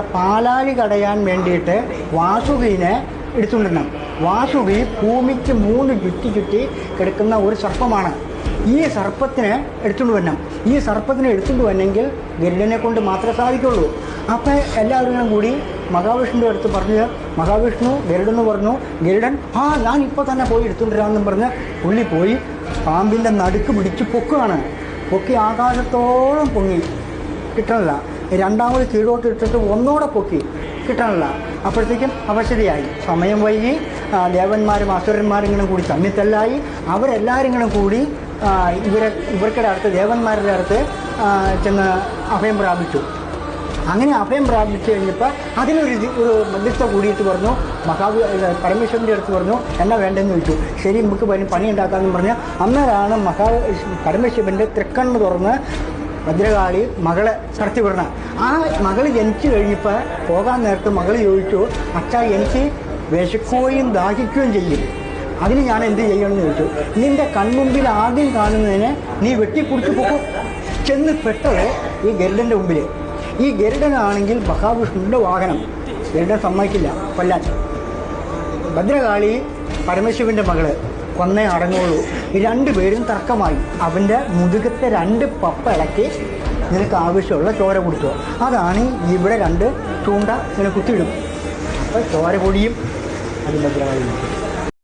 പാലാഴി കടയാൻ വേണ്ടിയിട്ട് വാസുകിനെ എടുത്തുകൊണ്ടിരുന്നു. വാസുകി ഭൂമിക്ക് മൂന്ന് ചുറ്റി ചുറ്റി കിടക്കുന്ന ഒരു സർപ്പമാണ്. ഈ സർപ്പത്തിനെ എടുത്തുകൊണ്ട് വരണം. ഈ സർപ്പത്തിനെ എടുത്തുകൊണ്ട് വന്നെങ്കിൽ ഗരുഡനെ കൊണ്ട് മാത്രമേ സാധിക്കുള്ളൂ. അപ്പം എല്ലാവരും കൂടി മഹാവിഷ്ണുവിന്റെ അടുത്ത് പറഞ്ഞ് മഹാവിഷ്ണു ഗരുഡെന്ന് പറഞ്ഞു ഗരുഡൻ ആ ഞാൻ ഇപ്പോൾ തന്നെ പോയി എടുത്തുകൊണ്ടിരാമെന്നും പറഞ്ഞ് പുള്ളി പോയി പാമ്പിന്റെ നടുക്ക് പിടിച്ച് പൊക്കുകയാണ്. പൊക്കി ആകാശത്തോളം പൊങ്ങി. കിട്ടണില്ല. രണ്ടാമത് കീഴോട്ട് ഇട്ടിട്ട് ഒന്നുകൂടെ പൊക്കി കിട്ടണില്ല അപ്പോഴത്തേക്കും അവശതയായി സമയം വൈകി. ദേവന്മാരും അസുരന്മാരെങ്കിലും കൂടി തമ്മിത്തല്ലായി അവരെല്ലാവരെങ്കിലും കൂടി ഇവരെ ഇവർക്കിടെ അടുത്ത് ദേവന്മാരുടെ അടുത്ത് ചെന്ന് അഭയം പ്രാപിച്ചു. അങ്ങനെ അഭയം പ്രാപിച്ചു കഴിഞ്ഞപ്പോൾ അതിനൊരു ഒരു മധ്യസ്ഥ കൂടിയിട്ട് പറഞ്ഞു മഹാവി പരമേശ്വരന്റെ അടുത്ത് പറഞ്ഞു എന്നാ വേണ്ടെന്ന് ചോദിച്ചു. ശരി നമുക്ക് പണി ഉണ്ടാക്കാമെന്ന് പറഞ്ഞ് അന്നേരമാണ് മഹാ പരമേശ്വരന്റെ തൃക്കണ്ണ് തുറന്ന് ഭദ്രകാളി മകളെ കടത്തി വിടണം. ആ മകൾ ജനിച്ചു കഴിഞ്ഞപ്പോൾ പോകാൻ നേരത്ത് മകൾ ചോദിച്ചു അച്ഛ എനിക്ക് വിശക്കുകയും ദാഹിക്കുകയും ചെയ്യും. അതിന് ഞാൻ എന്ത് ചെയ്യണമെന്ന് ചോദിച്ചു. നിന്റെ കൺമുമ്പിൽ ആദ്യം കാണുന്നതിനെ നീ വെട്ടിക്കുടിച്ച് പോകും ചെന്ന് പെട്ടത് ഈ ഗരുഡന്റെ മുമ്പിൽ ഈ ഗരുഡനാണെങ്കിൽ മഹാവിഷ്ണുവിന്റെ വാഹനം. ഗരുഡൻ സമ്മതിക്കില്ല. കൊല്ലാൻ. ഭദ്രകാളി പരമേശ്വരന്റെ മകൾ. കൊന്നേ അടങ്ങുള്ളൂ രണ്ടുപേരും തർക്കമായി. അവന്റെ മുതുകത്തെ രണ്ട് പപ്പ ഇളക്കി നിനക്ക് ആവശ്യമുള്ള ചോര കുടിക്കുക അതാണ് ഇവിടെ രണ്ട് ചൂണ്ട ഇങ്ങനെ കുത്തിയിടും. അപ്പോൾ ചോര പൊടിയും അതിന്റെ ഭദ്രകാളി